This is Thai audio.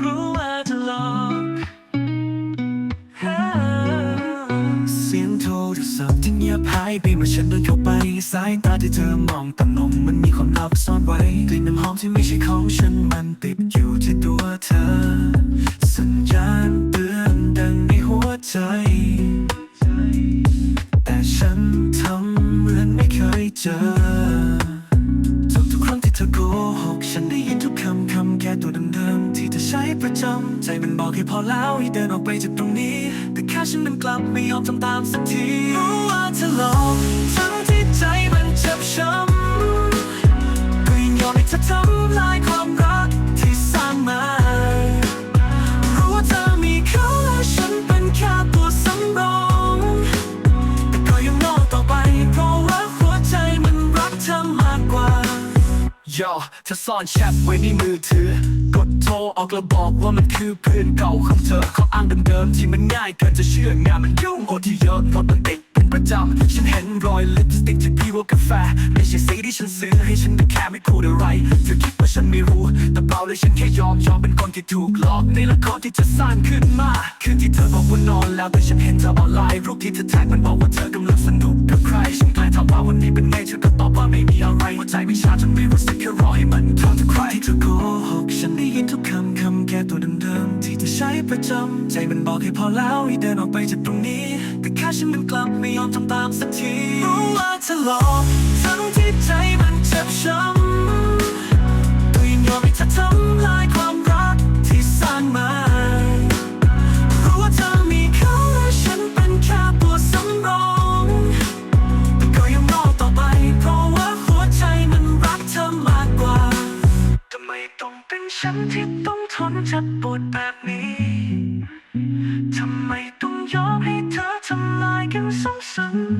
รู้ว่าจะหลอกเสียงโทรศัพท์ที่เงียบหายไปเมื่อฉันเดินเข้าไป สายตาที่เธอมองต่ำนมมันมีความลับซ่อนไว้ กลิ่นน้ำหอมที่ไม่ใช่ของฉันมันติดอยู่ที่ตัวเธอ ประจำ ใจมันบอกให้พอแล้วให้เดินออกไปจากตรงนี้ แต่แค่ฉันมันกลับไม่ยอมทำตามสักที รู้ว่าเธอหลอกทั้งที่ใจมันเจ็บช้ำ ย่อเธอซ่อนแชทไว้ในมือถือ กดโทรออกแล้วบอกว่ามันคือเพื่อนเก่าของเธอเขาอ้างเดิมๆที่มันง่ายเกินจะเชื่องานมันยุ่งโอที่เยอะเพราะมันติดเป็นประจำฉันเห็นรอยลิปสติกที่พี่ว่ากาแฟ ไม่ใช่สีที่ฉันซื้อให้ฉันแต่แค่ไม่คูดอะไรเธอคิดว่าฉันไม่รู้ แต่เปล่าเลยฉันแค่ยอมยอมเป็นคนที่ถูกหลอกในละครที่จะสร้างขึ้นมา คืนที่เธอบอกว่านอนแล้วแต่ฉันเห็นเธอออนไลน์รูปที่เธอแท็กมันบอกว่าเธอกำลังสนุกกับใครฉันแค่ถามว่าวันนี้เป็นไงเธอก็ตอบว่าไม่มีอะไรหัวใจไม่ชาจนไม่รู้สึกแค่รอให้มันทำทุกใครที่เธอโกหกฉันได้ยินทุกคำคำแค่ตัวเดิมๆที่เธอใช้ประจำใจมันบอกให้พอแล้วให้เดินออกไปจากตรงนี้ แต่แค่ฉันมันกลับไม่ยอมทำตามสักทีรู้ว่าเธอหลอก ไมต้องเป็นฉันที่ต้องทนเจ็บปวดแบบนี้ ทำไมต้องยอมให้เธอทำลายกันซ้ำ